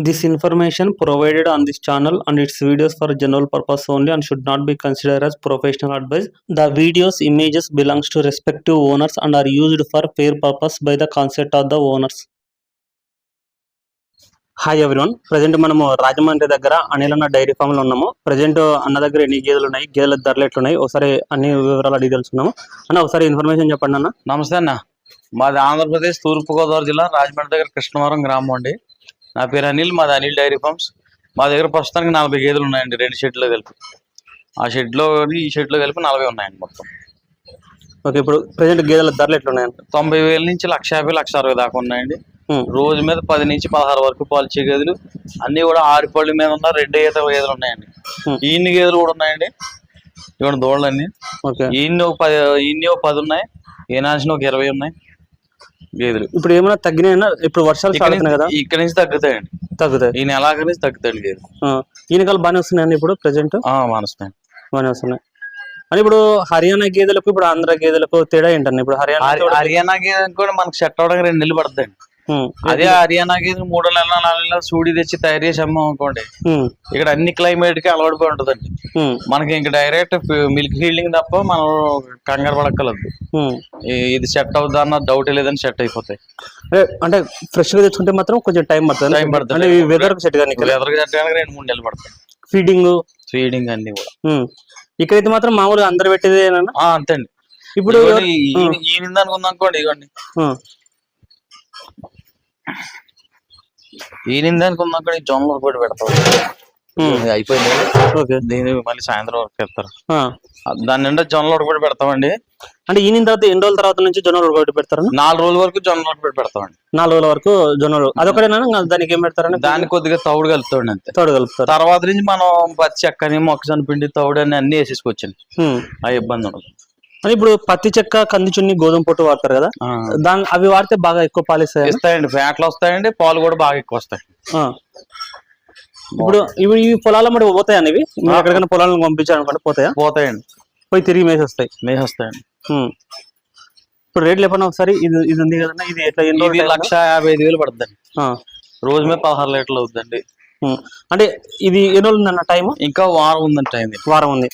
This information provided on this channel and its videos for general purpose only and should not be considered as professional advice. The videos images belongs to respective owners and are used for fair purpose by the consent of the owners. Hi everyone present మనము రాజమండ్రి దగ్గర అనిలన్న dairy ఫామ్లో ఉన్నాము present అన్న దగ్గర ఎన్ని గేదెలు ఉన్నాయి గేదెల ధరలు ఎట్లున్నాయి ఒకసారి అన్ని వివరాలు అడిగి తెలుసుకున్నాము అన్న ఒకసారి ఇన్ఫర్మేషన్ చెప్పండి అన్న నమస్తే అన్న మాది ఆంధ్రప్రదేశ్ తూర్పుగోదావరి జిల్లా రాజమండ్రి దగ్గర కృష్ణవరం గ్రామం అండి నా పేరు అనిల్ మాది అనిల్ డైరీ ఫార్మ్స్. మా దగ్గర ప్రస్తుతానికి నలభై గేదెలు ఉన్నాయండి రెండు షెడ్లో కలిపి. ఆ షెడ్లో ఈ షెడ్లో కలిపి నలభై ఉన్నాయండి మొత్తం. ఓకే ఇప్పుడు ప్రజెంట్ గేదెల ధరలు ఎట్లున్నాయి తొంభై వేల నుంచి లక్ష యాభై లక్ష అరవై దాకా ఉన్నాయండి. రోజు మీద పది నుంచి పదహారు వరకు పాలిచ్చే గేదెలు. అన్నీ కూడా ఆరు పళ్ళు మీద ఉన్న రెండు ఈత గేదెలు ఉన్నాయండి. ఈన్ని గేదెలు కూడా ఉన్నాయండి. ఇవ్వండి దూడలన్నీ ఓకే. ఈన్ని ఒక పది ఈన్ని ఒక పది ఉన్నాయి. ఏనాల్సిన ఒక ఇరవై ఉన్నాయి. గేదెలు ఇప్పుడు ఏమైనా తగ్గినాయన్నా ఇప్పుడు వర్షాలు కదా. ఇక్కడ నుంచి తగ్గుతాయండి తగ్గుతాయి. ఈ నెలాఖరి నుంచి తగ్గుతాయండి గేదెలు ఆ, ఈనకాలు బాగానే వస్తున్నాయండి ఇప్పుడు ప్రజెంట్ ఆ, మానేస్తాయి బాగానే వస్తున్నాయి. అని ఇప్పుడు హర్యానా గేదెలకు ఇప్పుడు ఆంధ్ర గేదెలకు తేడా ఏంటండి? ఇప్పుడు హర్యానా హరి- హర్యానా గేదె కూడా మనకు సెట్ అవడానికి రెండు నెలలు పడుతుంది అదే హర్యానా గేదె మూడు నెలల నాలుగు నెలల సూడి తెచ్చి తయారు చేసి అమ్మాం అనుకోండి ఇక్కడ అన్ని క్లైమేట్కి అలవాటుపోయి ఉంటుందండి. మనకి ఇంకా డైరెక్ట్ మిల్క్ ఫీల్డింగ్ తప్ప మనం కంగారు. ఈ- ఇది సెట్ అవుద్దా అన్న డౌట్ లేదని సెట్ అయిపోతాయి. అంటే ఫ్రెష్గా తెచ్చుకుంటే మాత్రం కొంచెం టైం పడుతుంది. Time పడుతుంది. వెదర్ సెట్ కానీ సెట్టడానికి రెండు మూడు నెలలు పడతాయి ఫీడింగ్ ఫీడింగ్ అన్ని కూడా. ఇక్కడైతే మాత్రం మామూలుగా అందరు పెట్టేదేనా ఆ, అంతే అండి. ఇప్పుడు ఇదిగోండి, ఈ- ఈ నింద అనుకుందాం అనుకోండి ఇవ్వండి ఉమ్, ఈ నింద అనుకుందాం అనుకోండి ఈ జొన్నలు కూడా పెడతాం ఉమ్, ఇది అయిపోయింది. ఓకే. దీని మళ్ళీ సాయంత్రం వరకు పెడతారు. దాని నిండా జొన్నలు ఉడకబెట్టి పెడతామండి. అంటే ఈయన తర్వాత ఎన్ని రోజుల తర్వాత నుంచి జొన్నలు ఉడకబెట్టి పెడతారు? నాలుగు రోజుల వరకు జొన్నలు ఉడకబెట్టి పెడతామండి. నాలుగు రోజుల వరకు జొన్నలు అదొకటేనా దానికి ఏం పెడతారని? దాన్ని కొద్దిగా తౌడు కలుపుతాండి అంతే. తోడు కలుపుతారు. తర్వాత నుంచి మనం పచ్చి చెక్కని మొక్కజొన్న పిండి తౌడు అని అన్ని వేసేసుకొచ్చింది ఉమ్. ఆ ఇబ్బంది ఉండదు. అని ఇప్పుడు పత్తి చెక్క కంది చున్ని గోధుమ పొట్టు వాడతారు కదా. దాని అవి వాడితే బాగా ఎక్కువ పాలిస్తాయి? ఇస్తాయండి. ఫ్యాట్లు వస్తాయండి. పాలు కూడా బాగా ఎక్కువ వస్తాయి. ఇప్పుడు ఇవి ఈ పొలాల మరి పోతాయి అనేవి మీరు ఎక్కడికైనా పొలాలను పంపించాలనుకుంటే పోతాయా? పోతాయండి. పోయి తిరిగి మేసి వస్తాయి మేసి వస్తాయండి. ఇప్పుడు రేట్లు చెప్పండి ఒకసారి. ఇది ఇది ఉంది కదన్నా ఇది ఎట్లా ఎన్ని లక్ష యాభై ఐదు వేలు పడుతుందండి ఆ. రోజు మీద పదహారు లీటర్లు అవుతుందండి. అంటే ఇది ఎన్ని రోజులు ఉందన్న టైం ఇంకా వారం ఉందండి టైం. వారం ఉంది.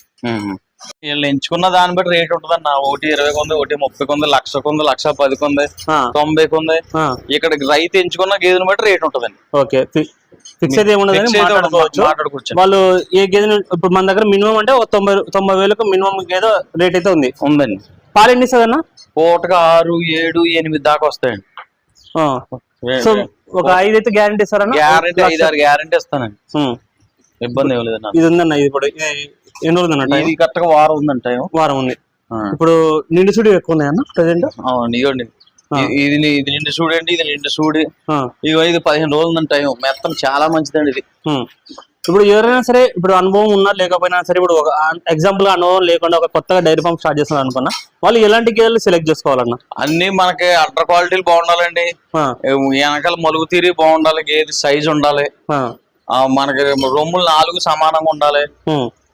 వీళ్ళు ఎంచుకున్న దాన్ని బట్టి రేట్ ఉంటుందండి నా ఒకటి ఇరవై కొంది ఒకటి ముప్పై కొంది లక్ష కొంది లక్ష పది కొంది ఆ, తొంభై కొంది ఆ, ఇక్కడ రైతు ఎంచుకున్న గేదెని బట్టి రేట్ ఉంటుందండి. ఓకే. ఫిక్స్ అయితే మాట్లాడుకోవచ్చు. వాళ్ళు ఏ గేదె ఇప్పుడు మన దగ్గర మినిమం అంటే ఒక తొంభై తొంభై వేలకు మినిమం గేదె రేట్ అయితే ఉంది. ఉందండి. పాలు ఎన్ని ఇస్తుందన్న? పూటగా ఆరు ఏడు ఎనిమిది దాకా వస్తాయండి. సో ఒక ఐదు అయితే గ్యారంటీ ఇస్తారన్న? గ్యారంటీ ఐదు ఆరు గ్యారంటీ ఇస్తానండి. ఇబ్బంది ఏం ఇది ఉందన్న ఇది ఇప్పుడు ఎన్ని రోజులు ఇది కరెక్ట్గా వారం ఉందండి టైం. వారం ఉంది. ఇప్పుడు నిండు సుడి ఎక్కువ ఉన్నాయన్న ప్రజెంట్? అవును ఇవ్వండి ఇది ఇది నిండు చూడండి ఇది నిండు చూడు ఇగో ఇది పదిహేను రోజులు ఉందండి టైం. మెత్తం చాలా మంచిదండి ఇది. ఇప్పుడు ఎవరైనా సరే ఇప్పుడు అనుభవం ఉన్నా లేకపోయినా సరే ఇప్పుడు ఒక ఎగ్జాంపుల్ అనుభవం లేకుండా ఒక కొత్తగా డైరీ ఫామ్ స్టార్ట్ చేస్తున్నారు అనుకున్నా వాళ్ళు ఎలాంటి గేదెలు సెలెక్ట్ చేసుకోవాలన్న? అన్ని మనకి అల్ట్రా క్వాలిటీలు బాగుండాలండి. వెనకాల మలుగు తీరి బాగుండాలి గేది సైజ్ ఉండాలి. మనకి రొమ్ములు నాలుగు సమానంగా ఉండాలి.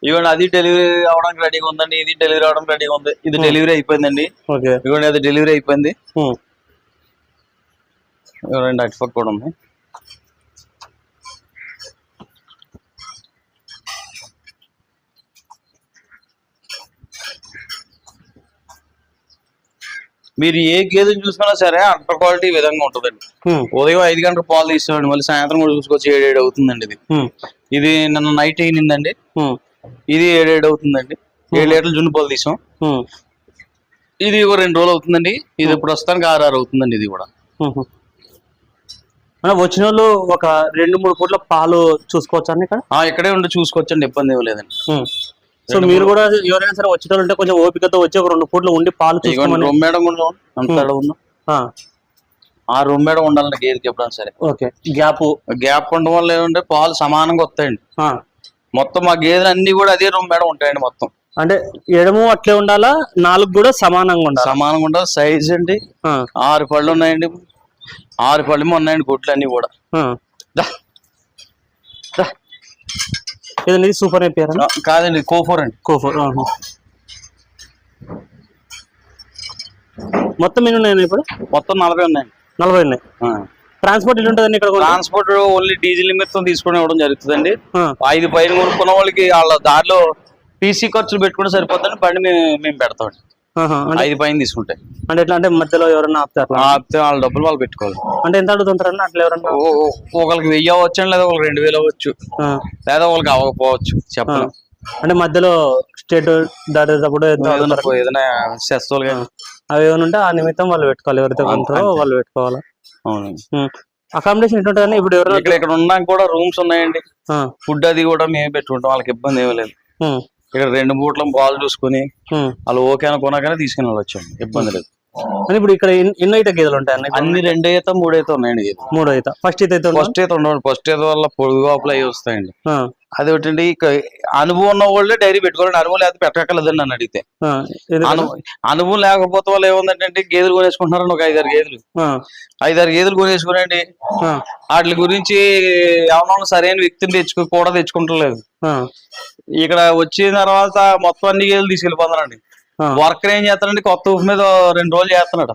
ఇవ్వండి అది డెలివరీ అవడానికి రెడీగా ఉందండి ఇది డెలివరీ అవడానికి రెడీగా ఉంది. ఇది డెలివరీ అయిపోయిందండి. ఇవ్వండి అది డెలివరీ అయిపోయింది. ఇవ్వండి అటుపక్క కూడా ఉంది. మీరు ఏ గేదెని చూసుకున్నా సరే అల్ట్రా క్వాలిటీ విధంగా ఉంటుందండి. ఉదయం ఐదు గంటలకు పాలు తీస్తామండి మళ్ళీ సాయంత్రం కూడా చూసుకొచ్చి ఏడు ఏడు అవుతుందండి ఇది. ఇది నిన్న నైట్ అయినిందండి ఇది ఏడు ఏడు అవుతుందండి ఏడు లీటర్లు జున్ను పాలు తీసాం. ఇది ఒక రెండు రోజులు అవుతుందండి. ఇది ఇప్పుడు ప్రస్తుతానికి ఆరు ఆరు అవుతుందండి ఇది కూడా. వచ్చిన వాళ్ళు ఒక రెండు మూడు పూట్ల పాలు చూసుకోవచ్చా అన్న ఇక్కడ? ఇక్కడే ఉండి చూసుకోవచ్చండి ఇబ్బంది ఏం లేదండి. సో మీరు కూడా ఎవరైనా సరే వచ్చిన వాళ్ళు ఉంటే కొంచెం ఓపికతో వచ్చి ఒక రెండు పూట్ల ఉండి పాలు మేడం కూడా చూడండి. అంత తేడా ఉందో ఆ, ఆ రూమ్ మేడం ఉండాలండి గేదెకి ఎప్పుడైనా సరే. ఓకే. గ్యాప్. గ్యాప్ ఉండడం వల్ల ఏమంటే పాలు సమానంగా వస్తాయండి. మొత్తం మా గేదెలు అన్ని కూడా అదే రూమ్ మేడం ఉంటాయండి మొత్తం. అంటే ఎడము అట్లే ఉండాలా? నాలుగు కూడా సమానంగా ఉండాలి? సమానంగా ఉండాలి. సైజ్ అండి. ఆరు పళ్ళు ఉన్నాయండి. ఆరు పళ్ళు ఉన్నాయండి గుడ్లు అన్ని కూడా. ఏదండి ఇది సూపర్ అయిపోయారా ఆ, కాదండి కోఫోర్ అండి. కోఫోర్. మొత్తం ఎన్ని ఉన్నాయి ఇప్పుడు? మొత్తం నలభై ఉన్నాయండి. నలభై ఉన్నాయి. ట్రాన్స్పోర్ట్ ఉంటుందండి ఇక్కడ? ట్రాన్స్పోర్ట్ ఓన్లీ డీజిల్ నిమిత్తం తీసుకుని ఇవ్వడం జరుగుతుందండి. ఐదు పైన కొనుక్కున్న వాళ్ళకి వాళ్ళ దారిలో టీసీ ఖర్చులు పెట్టుకుంటే సరిపోతుందని బండి మేము పెడతాం. ఐదు పైన తీసుకుంటే. అంటే ఎట్లా అంటే మధ్యలో ఎవరన్నా ఆపుతారు ఆపితే వాళ్ళ డబ్బులు వాళ్ళు పెట్టుకోవాలి. అంటే ఎంత అడుగుతుంటారన్న అట్లా ఎవరన్నా ఒకరికి వెయ్యి అవ్వచ్చు లేదా ఒకరికి రెండు వేలు అవ్వచ్చు. లేదా వాళ్ళకి అవ్వకపోవచ్చు. చెప్పలేం అంటే మధ్యలో స్టేట్ దాటేటప్పుడు ఏదైనా అడుగుతారు? అవి ఏమైనా ఉంటే ఆ నిమిత్తం వాళ్ళు పెట్టుకోవాలి. ఎవరైతే అంతే. వాళ్ళు పెట్టుకోవాలి? అవును అకామిడేషన్ ఎట్లా ఉంటుందండి ఇప్పుడు ఎవరైనా ఇక్కడ ఇక్కడ ఉండడానికి కూడా రూమ్స్ ఉన్నాయండి. ఫుడ్ అది కూడా మేమే పెట్టుకుంటాం. వాళ్ళకి ఇబ్బంది ఏమీ లేదు. ఇక్కడ రెండు మూట్ల పాలు చూసుకుని. వాళ్ళు ఓకే అనుకున్నాకనే తీసుకుని వెళ్ళొచ్చు ఇబ్బంది లేదు. అని ఇప్పుడు ఇక్కడ ఎన్ని- అయితే గేదెలు ఉంటాయి అన్న అన్ని రెండు ఈత మూడు ఈత ఉన్నాయండి ఇది మూడు అయితే ఫస్ట్ అయితే అయితే? ఫస్ట్ ఈత ఉండవు ఫస్ట్ ఈత వల్ల పొడుగు ఆపులు అవి వస్తాయండి అది ఒకటి అనుభవం ఉన్న వాళ్ళే డైరీ పెట్టుకోవాలండి. అనుభవం లేకపోతే పెట్టక్కర్లేదండి నన్ను అడిగితే. అనుభవం లేకపోతే వాళ్ళు ఏముందంటే గేదెలు కొనేసుకుంటున్నారండి ఒక ఐదారు గేదెలు. ఐదారు గేదెలు కొనేసుకునండి వాటి గురించి ఎవరన్నా సరైన వ్యక్తిని తెచ్చుకో కూడా తెచ్చుకుంటలేదు. ఇక్కడ వచ్చిన తర్వాత మొత్తం అన్ని గేదెలు తీసుకెళ్ళిపోతున్నారండి. వర్కర్ ఏం చేస్తాడండి కొత్త ఊపు మీద రెండు రోజులు చేస్తున్నాడు.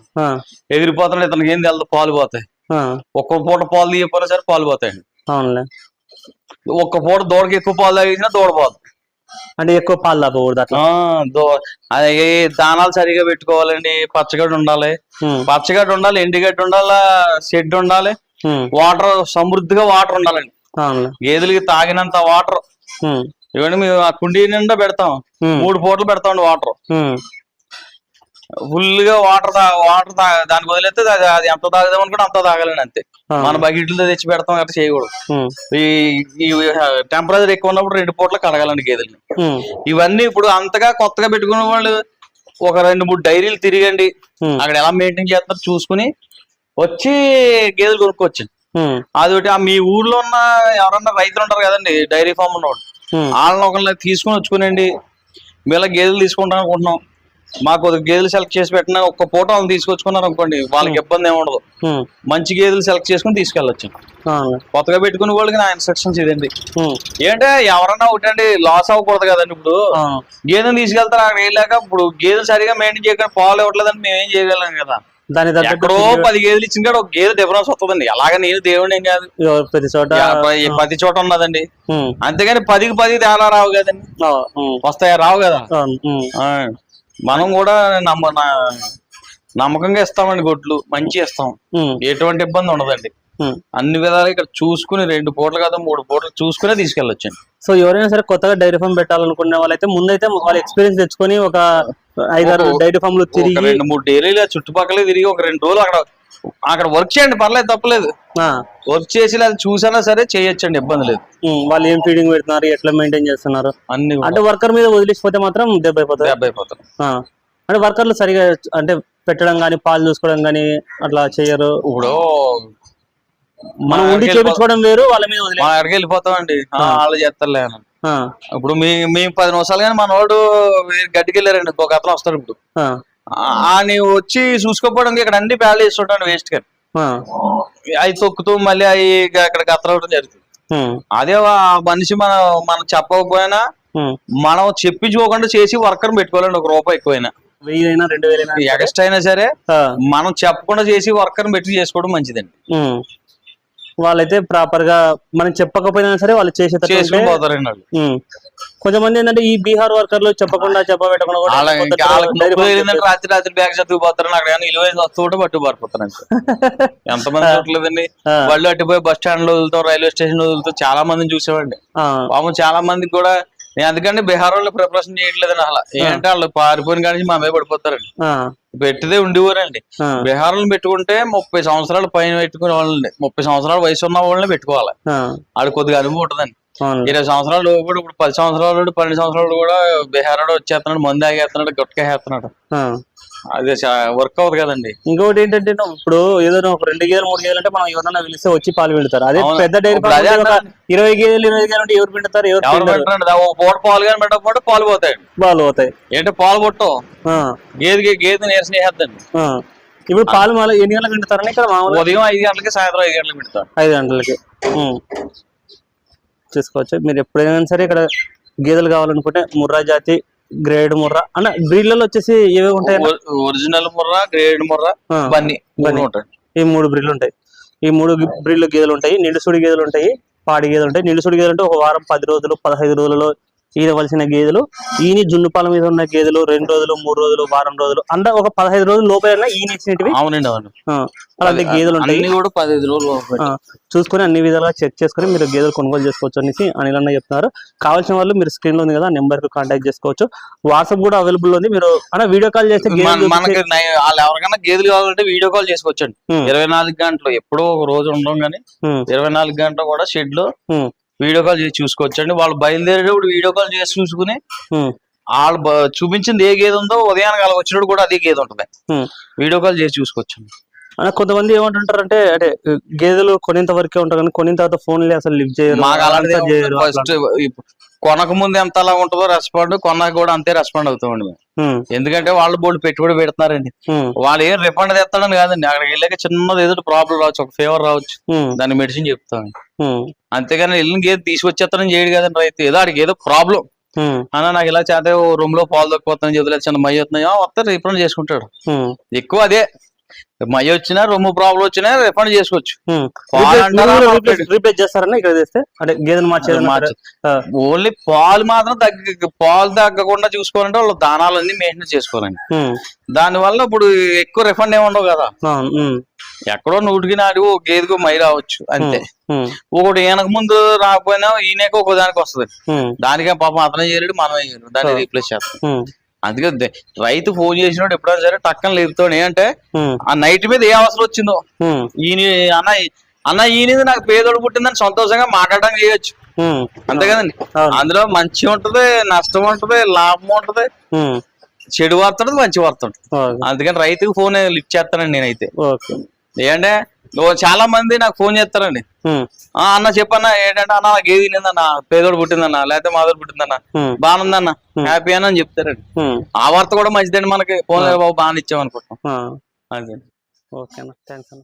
ఎగిరిపోతున్నాడు ఇతనికి ఏం తెలదు పాలు పోతాయి. ఒక్క పూట పాలు తీయకపోయినా సరే పాలు పోతాయండి. అవునులే. ఒక్క పూట దూడకి ఎక్కువ పాలు తాగించినా దూడపోదు అంటే ఎక్కువ పాలు తాపకూడదు అట్లా? అది దానాలు సరిగా పెట్టుకోవాలండి పచ్చగడ్డి ఉండాలి. పచ్చగడ్డి ఉండాలి ఎండుగడ్డి ఉండాలి షెడ్ ఉండాలి. వాటర్ సమృద్ధిగా వాటర్ ఉండాలండి. గేదెలకి తాగినంత వాటర్ ఇవన్నీ మేము ఆ కుండీ నిండా పెడతాం. మూడు పూటలు పెడతామండి వాటర్. ఫుల్గా వాటర్ తా వాటర్ దానికి వదిలేస్తే అది ఎంత తాగుదాం అనుకుంటే అంత తాగాలండి అంతే. మన బకెట్లతో తెచ్చి పెడతాం అట్లా చేయకూడదు. ఈ టెంపరేచర్ ఎక్కువ ఉన్నప్పుడు రెండు పూటలు కడగాలండి గేదెల్ని. ఇవన్నీ ఇప్పుడు అంతగా కొత్తగా పెట్టుకునే వాళ్ళు ఒక రెండు మూడు డైరీలు తిరిగండి. అక్కడ ఎలా మెయింటైన్ చేస్తారో చూసుకుని వచ్చి గేదెలు కొనుక్కోవచ్చు. అదొకటి ఆ మీ ఊర్లో ఉన్న ఎవరన్నా రైతులు ఉంటారు కదండి డైరీ ఫామ్ ఉన్నవాడు వాళ్ళని ఒకళ్ళని తీసుకుని వచ్చుకునండి. మీలా గేదెలు తీసుకుంటాం అనుకుంటున్నాం. మాకు గేదెలు సెలెక్ట్ చేసి పెట్టిన ఒక్క పూట వాళ్ళని తీసుకొచ్చుకున్నారు అనుకోండి వాళ్ళకి ఇబ్బంది ఏమి ఉండదు. ఉమ్, మంచి గేదెలు సెలెక్ట్ చేసుకుని తీసుకెళ్ళొచ్చు. కొత్తగా పెట్టుకునే వాళ్ళకి నా ఇన్స్ట్రక్షన్స్ ఇదండి. ఏంటంటే ఎవరన్నా ఒకటండి లాస్ అవ్వకూడదు కదండి ఇప్పుడు. గేదెని తీసుకెళ్తారు అక్కడ వెళ్ళాక ఇప్పుడు గేదెలు సరిగా మెయింటైన్ చేయకుండా పాలు ఇవ్వట్లేదని మేము ఏం చేయగలం కదా. దాని ఎక్కడో పది గేదెలు ఇచ్చిన కాడ ఒక గేదె డిఫరెన్స్ వస్తుందండి. అలాగే నేను దేవుడు ఏం కాదు. ప్రతి చోట ప్రతి చోట ఉన్నదండి. అంతేగాని పదికి పది తేడా రావు కదండి. వస్తాయా? రావు కదా. మనం కూడా నమ్మ నమ్మకంగా ఇస్తామండి గొడ్లు. మంచి ఇస్తాం. ఎటువంటి ఇబ్బంది ఉండదండి. అన్ని విధాలు ఇక్కడ చూసుకుని రెండు పూటలు కదా మూడు పూటలు చూసుకునే తీసుకెళ్ళొచ్చండి. సో ఎవరైనా సరే కొత్తగా డైరీ ఫామ్ పెట్టాలనుకునే వాళ్ళైతే ముందైతే వాళ్ళ ఎక్స్పీరియన్స్ తెచ్చుకొని ఒక ఐదారు డైరీ ఫామ్లు తిరిగి రెండు మూడు డైరీలు చుట్టుపక్కల తిరిగి ఒక రెండు రోజులు అక్కడ అక్కడ వర్క్ చేయండి పర్లేదు తప్పలేదు. ఆ, వర్క్ చేసి అది చూసినా సరే చేయొచ్చండి ఇబ్బంది లేదు. వాళ్ళు ఏం ఫీడింగ్ పెడుతున్నారు ఎట్లా మెయింటైన్ చేస్తున్నారు? అన్ని అంటే వర్కర్ మీద వదిలిసిపోతే మాత్రం దెబ్బ అయిపోతుంది డెబ్బై అయిపోతారు అంటే వర్కర్లు సరిగా అంటే పెట్టడం కానీ పాలు చూసుకోవడం కానీ అట్లా చేయరు. ఇప్పుడు మనం ఉండి చేపించుకోవడం వేరు వాళ్ళ మీద ఎక్కడికి వెళ్ళిపోతామండి. ఆ, వాళ్ళు ఆ, ఇప్పుడు మీ మేము పది నిమిషాలు కానీ మన వాడు గడ్డికి వెళ్ళారండి ఇంకొక అతను వస్తాడు ఇప్పుడు. ఆ, ఆ నీవు వచ్చి చూసుకోపోవడానికి ఇక్కడ అన్ని ప్యాలు వేస్తుంటాను వేస్ట్గా ఆ, అవి తొక్కుతూ మళ్ళీ అవి అక్కడ కత్తరవడం జరుగుతుంది. అదే మనిషి మనం మనం చెప్పకపోయినా. మనం చెప్పించుకోకుండా చేసి వర్కర్ పెట్టుకోవాలండి ఒక రూపాయి ఎక్కువైనా. వెయ్యి అయినా సరే మనం చెప్పకుండా చేసి వర్కర్ పెట్టి చేసుకోవడం మంచిదండి. వాళ్ళైతే ప్రాపర్గా మనం చెప్పకపోయినా సరే వాళ్ళు చేసేటట్టు వాళ్ళు. ఉమ్. కొంతమంది ఏంటంటే ఈ బీహార్ వర్కర్లు చెప్పకుండా చెప్పబెట్టకుండా రాత్రి రాత్రి బ్యాగ్ చదువుకుపోతారు అక్కడ కానీ ఇలువైన వస్తూ కూడా పట్టు పారిపోతారు అంతే ఎంతమంది చూడలేదండి ఆ. వాళ్ళు అటుపోయి బస్ స్టాండ్లో వదులుతాం రైల్వే స్టేషన్ వదులుతాం చాలా మందిని చూసేవాడిని. ఆ, పాపం చాలా మందికి కూడా నేను అందుకని బీహార్ వాళ్ళు ప్రిపరేషన్ చేయట్లేదండి అలా ఏంటంటే వాళ్ళు పారిపోయిన కాడి నుంచి మా మీద పడిపోతారండి. పెట్టిదే ఉండేవారండి. ఆ, బీహార్ వాళ్ళని పెట్టుకుంటే ముప్పై సంవత్సరాలు పైన పెట్టుకునే వాళ్ళని ముప్పై సంవత్సరాల వయసు ఉన్న వాళ్ళని పెట్టుకోవాలి. ఆడు కొద్దిగా అనుభవం ఉంటుందండి. ఇరవై సంవత్సరాలు ఇప్పుడు ఇప్పుడు పది సంవత్సరాలు పన్నెండు సంవత్సరాలు కూడా బీహార్ వచ్చేస్తున్నాడు మంది ఆగేస్తున్నాడు గుట్టకేస్తున్నాడు ఆ. అదే వర్క్ అవుతుంది కదండి. ఇంకొకటి ఏంటంటే ఇప్పుడు ఏదో ఒక రెండు గేదెలు మూడు గేదెలు అంటే మనం ఎవరన్నా పిలిస్తే వచ్చి పాలు పిండుతారు. అదే. పెద్ద డైరీ. ఇరవై గేదెలు ఇరవై గేదెలు అంటే ఎవరు పిండుతారు ఎవరు పూట పాలు కానీ పెట్టకపోతే పాలు పోతాయి. పాలు పోతాయి. ఏంటంటే పాలు పుట్టవు ఆ, గేదెకి గేదె నీరసం వేసేద్దండి. ఇప్పుడు పాలు మళ్ళీ ఎన్ని గంటలకు పిండుతారని ఇక్కడ ఉదయం ఐదు గంటలకి సాయంత్రం ఐదు గంటలకు పెడతారు. ఐదు గంటలకి. చూసుకోవచ్చు. మీరు ఎప్పుడైనా సరే ఇక్కడ గేదెలు కావాలనుకుంటే ముర్రా జాతి గ్రేడ్ ముర్రా? అన్న బ్రీడ్లలో వచ్చేసి ఏవి ఉంటాయి? Original Murrah grade Murrah Banni Banni. ఉంటాయి. ఈ మూడు బ్రీడ్లు ఉంటాయి. ఈ మూడు బ్రీడ్ల గేదెలు ఉంటాయి. నిండుసుడి గేదెలు ఉంటాయి. పాడి గేదెలు ఉంటాయి. నిండుసుడి గేదెలు అంటే ఒక వారం పది రోజులు పదహైదు రోజులలో ఈనవలసిన గేదెలు ఈని జున్నుపాల మీద ఉన్న గేదెలు రెండు రోజులు మూడు రోజులు వారం రోజులు అంతా ఒక పదహైదు రోజులు లోపల ఈని ఇచ్చినవి అవునండి అవును. అలాంటి గేదెలు ఉంటాయి. కూడా పదిహేను రోజులు చూసుకొని అన్ని విధాలుగా చెక్ చేసుకొని మీరు గేదెలు కొనుగోలు చేసుకోవచ్చు అనేసి అనిల్ అన్న చెప్తున్నారు. కావాల్సిన వాళ్ళు మీరు స్క్రీన్లో ఉంది కదా నెంబర్కి కాంటాక్ట్ చేసుకోవచ్చు. వాట్సాప్ కూడా అవైలబుల్ ఉంది. మీరు అన్న వీడియో కాల్ చేస్తే మనకి వాళ్ళు ఎవరికైనా గేదెలు కావాలంటే వీడియో కాల్ చేసుకోవచ్చండి. ఉమ్, ఇరవై నాలుగు గంటలు ఎప్పుడో ఒక రోజు ఉండడం కానీ ఇరవై నాలుగు గంటలు కూడా షెడ్లో వీడియో కాల్ చేసి చూసుకోవచ్చండి. వాళ్ళు బయలుదేరేటప్పుడు వీడియో కాల్ చేసి చూసుకుని వాళ్ళు చూపించింది ఏ గేదె ఉందో ఉదయానికి అలా వచ్చినప్పుడు కూడా అదే గేదె ఉంటుంది. వీడియో కాల్ చేసి చూసుకోవచ్చు కొంతమంది ఏమంటుంటారంటే అంటే గేదెలు కొనేంత వరకే ఉంటారు కానీ కొనిన తర్వాత ఫోన్లే అసలు లిఫ్ట్ చేయరు ఫస్ట్ కొనక ముందు ఎంత అలా ఉంటుందో రెస్పాండ్ కొన్నాక కూడా అంతే రెస్పాండ్ అవుతామండి మేము. ఎందుకంటే వాళ్ళు బోర్డు పెట్టుబడి పెడుతున్నారండి. వాళ్ళు ఏం రిఫండ్ తెస్తాడని కాదండి. అక్కడికి వెళ్ళాక చిన్నది ఏదో ప్రాబ్లం రావచ్చు ఒక ఫీవర్ రావచ్చు. ఉమ్, దాని మెడిసిన్ చెప్తాం ఉమ్, అంతేగాని వెళ్ళిన గేదె తీసుకొచ్చేస్తానని చేయడు కదండి రైతు. ఏదో ఆడికి ఏదో ప్రాబ్లం అన్న నాకు ఇలా చేత రూమ్లో పాలు తక్కువతాను చెబుతలేదు చిన్న మయ్య వస్తున్నాయి వస్తే రిఫండ్ చేసుకుంటాడు. ఎక్కువ అదే. మయ్య వచ్చినా రొమ్ము ప్రాబ్లం వచ్చినా రిఫండ్ చేసుకోవచ్చు. రీప్లేస్- చేస్తారన్న ఇక్కడ అంటే. ఓన్లీ పాలు మాత్రం తగ్గ పాలు తగ్గకుండా చూసుకోవాలంటే వాళ్ళు దానాలన్నీ మెయింటైన్ చేసుకోవాలండి. ఉమ్, దానివల్ల ఇప్పుడు ఎక్కువ రిఫండ్ ఏమి ఉండవు కదా. ఎక్కడో నూటికి నాటికి ఒక గేదెకు మై రావచ్చు అంతే. ఒకటి ఈయనకు ముందు రాకపోయినా ఈయనకు ఒక దానికి వస్తుంది. దానికే పాపం అతనే చేయలేడు మనమే చేయలేడు. దాన్ని రీప్లేస్ చేస్తాం. అందుకే రైతు ఫోన్ చేసినప్పుడు ఎప్పుడైనా సరే టక్కన లేపుతాడు. ఏంటంటే ఉమ్, ఆ నైట్ మీద ఏ అవసరం వచ్చిందో. ఈయన అన్న అన్న ఈయనది నాకు పేదోడు పుట్టిందని సంతోషంగా మాట్లాడడానికి చేయొచ్చు. అంతే కదండి. అందులో మంచి ఉంటది నష్టం ఉంటది లాభం ఉంటది. చెడు వార్త ఉంటది మంచి వార్త అందుకని రైతుకు ఫోన్ లిఫ్ట్ చేస్తానండి నేనైతే. ఏంటంటే చాలా మంది నాకు ఫోన్ చేస్తారండి. అన్న చెప్పన్న ఏంటంటే అన్న నాకు ఏది తినిందన్న పేదోడు పుట్టిందన్న లేకపోతే మాదోడు పుట్టిందన్న బాగుందన్న హ్యాపీ అని చెప్తారండి. ఆ వార్త కూడా మంచిదండి మనకి. ఫోన్ బాబు బాగా ఇచ్చామనుకుంటాం ఆ, అదే. ఓకే అన్న. థ్యాంక్స్ అన్న.